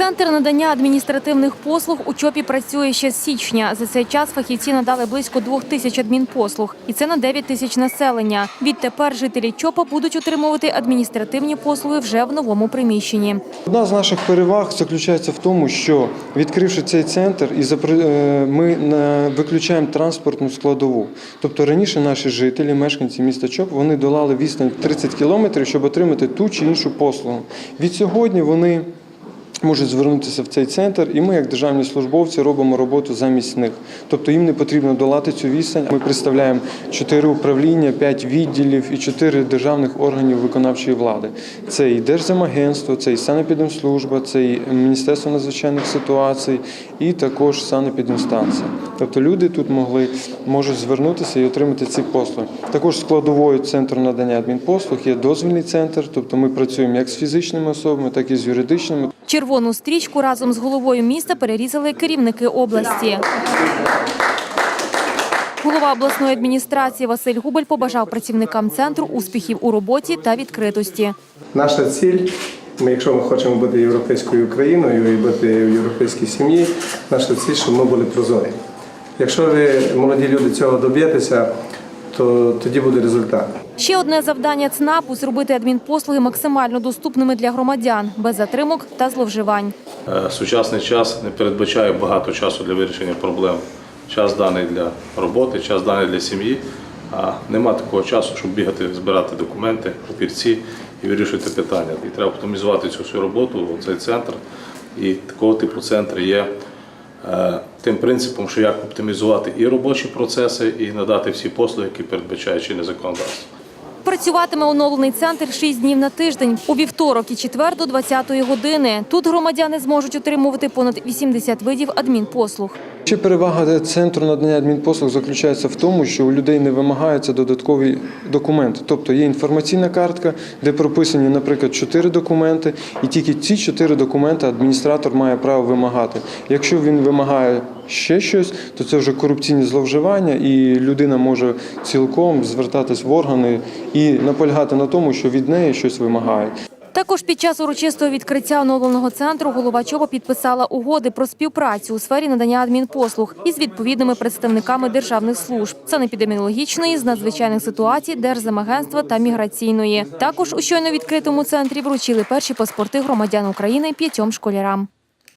Центр надання адміністративних послуг у ЧОПі працює ще з січня. За цей час фахівці надали близько двох тисяч адмінпослуг, і це на 9 тисяч населення. Відтепер жителі ЧОПа будуть отримувати адміністративні послуги вже в новому приміщенні. Одна з наших переваг заключається в тому, що відкривши цей центр, і е, ми виключаємо транспортну складову. Тобто раніше наші жителі, мешканці міста Чоп, вони долали відстань 30 кілометрів, щоб отримати ту чи іншу послугу. Від сьогодні вони можуть звернутися в цей центр, і ми, як державні службовці, робимо роботу замість них. Тобто їм не потрібно долати цю відстань. Ми представляємо чотири управління, п'ять відділів і чотири державних органів виконавчої влади. Це і Держземагентство, це і санепідемслужба, це і Міністерство надзвичайних ситуацій, і також санепідемстанція. Тобто люди тут могли можуть звернутися і отримати ці послуги. Також складовою центру надання адмінпослуг є дозвільний центр, тобто ми працюємо як з фізичними особами, так і з юридичними. Червону стрічку разом з головою міста перерізали керівники області. Голова обласної адміністрації Василь Губель побажав працівникам центру успіхів у роботі та відкритості. Наша ціль, ми, якщо ми хочемо бути європейською країною і бути в європейській сім'ї, наша ціль, щоб ми були прозорі. Якщо ви, молоді люди, цього доб'єтеся, то тоді буде результат. Ще одне завдання ЦНАПу – зробити адмінпослуги максимально доступними для громадян, без затримок та зловживань. Е, Сучасний час не передбачає багато часу для вирішення проблем. Час даний для роботи, час даний для сім'ї. А нема такого часу, щоб бігати, збирати документи, папірці і вирішувати питання. І треба оптимізувати цю всю роботу, цей центр. І такого типу центр є тим принципом, що як оптимізувати і робочі процеси, і надати всі послуги, які передбачає чинне законодавство. Працюватиме оновлений центр 6 днів на тиждень у вівторок і четвер до 20-ї години. Тут громадяни зможуть отримувати понад 80 видів адмінпослуг. Ще перевага центру надання адмінпослуг заключається в тому, що у людей не вимагаються додаткові документи. Тобто є інформаційна картка, де прописані, наприклад, чотири документи, і тільки ці чотири документи адміністратор має право вимагати. Якщо він вимагає ще щось, то це вже корупційні зловживання, і людина може цілком звертатись в органи і наполягати на тому, що від неї щось вимагають. Також під час урочистого відкриття оновленого центру голова ЧОПа підписала угоди про співпрацю у сфері надання адмінпослуг із відповідними представниками державних служб санепідеміологічної, з надзвичайних ситуацій, Держземагентства та міграційної. Також у щойно відкритому центрі вручили перші паспорти громадян України п'ятьом школярам.